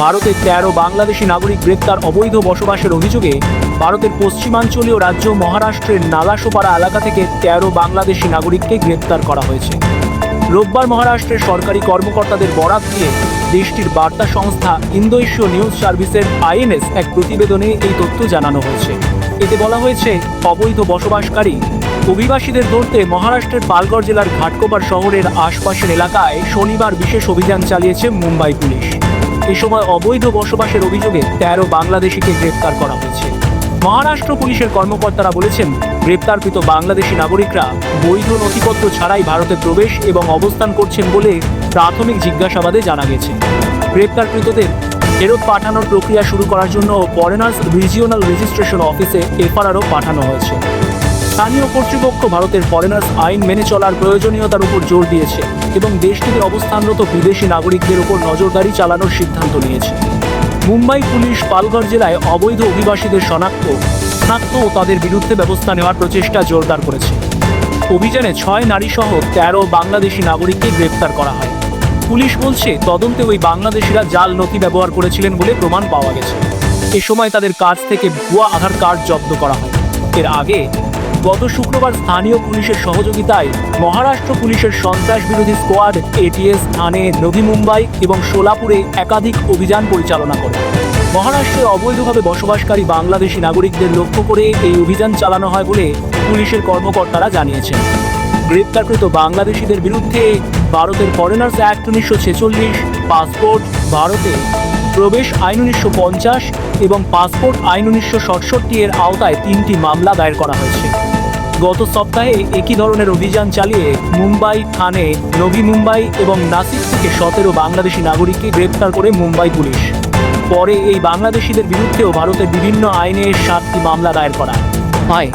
ভারতের তেরো বাংলাদেশি নাগরিক গ্রেপ্তার অবৈধ বসবাসের অভিযোগে ভারতের পশ্চিমাঞ্চলীয় রাজ্য মহারাষ্ট্রের নালাসোপাড়া এলাকা থেকে তেরো বাংলাদেশি নাগরিককে গ্রেপ্তার করা হয়েছে। রোববার মহারাষ্ট্রের সরকারি কর্মকর্তাদের বরাত দিয়ে দেশটির বার্তা সংস্থা ইন্দো এশীয় নিউজ সার্ভিসের আইএনএস এক প্রতিবেদনে এই তথ্য জানানো হয়েছে। এতে বলা হয়েছে, অবৈধ বসবাসকারী অভিবাসীদের ধরতে মহারাষ্ট্রের পালগড় জেলার ঘাটকোপার শহরের আশপাশের এলাকায় শনিবার বিশেষ অভিযান চালিয়েছে মুম্বাই পুলিশ। এ সময় অবৈধ বসবাসের অভিযোগে তেরো বাংলাদেশিকে গ্রেপ্তার করা হয়েছে। মহারাষ্ট্র পুলিশের কর্মকর্তারা বলেছেন, গ্রেপ্তারকৃত বাংলাদেশি নাগরিকরা বৈধ নথিপত্র ছাড়াই ভারতে প্রবেশ এবং অবস্থান করছেন বলে প্রাথমিক জিজ্ঞাসাবাদে জানা গেছে। গ্রেপ্তারকৃতদের ফেরত পাঠানোর প্রক্রিয়া শুরু করার জন্য ফরেনার্স রিজিওনাল রেজিস্ট্রেশন অফিসে এফআরআরও পাঠানো হয়েছে। স্থানীয় কর্তৃপক্ষ ভারতের ফরেনার্স আইন মেনে চলার প্রয়োজনীয়তার উপর জোর দিয়েছে। এবং দেশটিতে অবস্থানরত বিদেশি নাগরিকদের উপর নজরদারি চালানোর সিদ্ধান্ত নিয়েছে। মুম্বাই পুলিশ পালঘর জেলায় অবৈধ অভিবাসীদের শনাক্ত শনাক্ত ও তাদের বিরুদ্ধে ব্যবস্থা নেওয়ার প্রচেষ্টা জোরদার করেছে। অভিযানে ছয় নারী সহ তেরো বাংলাদেশি নাগরিককে গ্রেপ্তার করা হয়। পুলিশ বলছে, তদন্তে ওই বাংলাদেশিরা জাল নথি ব্যবহার করেছিলেন বলে প্রমাণ পাওয়া গেছে। এ সময় তাদের কাছ থেকে ভুয়া আধার কার্ড জব্দ করা হয়। এর আগে গত শুক্রবার স্থানীয় পুলিশের সহযোগিতায় মহারাষ্ট্র পুলিশের সন্ত্রাস বিরোধী স্কোয়াড এটিএস থানে নভি মুম্বাই এবং সোলাপুরে একাধিক অভিযান পরিচালনা করে। মহারাষ্ট্রে অবৈধভাবে বসবাসকারী বাংলাদেশি নাগরিকদের লক্ষ্য করে এই অভিযান চালানো হয় বলে পুলিশের কর্মকর্তারা জানিয়েছেন। গ্রেপ্তারকৃত বাংলাদেশিদের বিরুদ্ধে ভারতের ফরেনার্স অ্যাক্ট উনিশশো ছেচল্লিশ পাসপোর্ট ভারতে প্রবেশ আইন উনিশশো পঞ্চাশ এবং পাসপোর্ট আইন উনিশশো সাতষট্টি এর আওতায় তিনটি মামলা দায়ের করা হয়েছে। গত সপ্তাহে একই ধরনের অভিযান চালিয়ে মুম্বাই, থানে নভি মুম্বাই এবং নাসিক থেকে সতেরো বাংলাদেশি নাগরিককে গ্রেপ্তার করে মুম্বাই পুলিশ। পরে এই বাংলাদেশিদের বিরুদ্ধেও ভারতের বিভিন্ন আইনে সাতটি মামলা দায়ের করা হয়।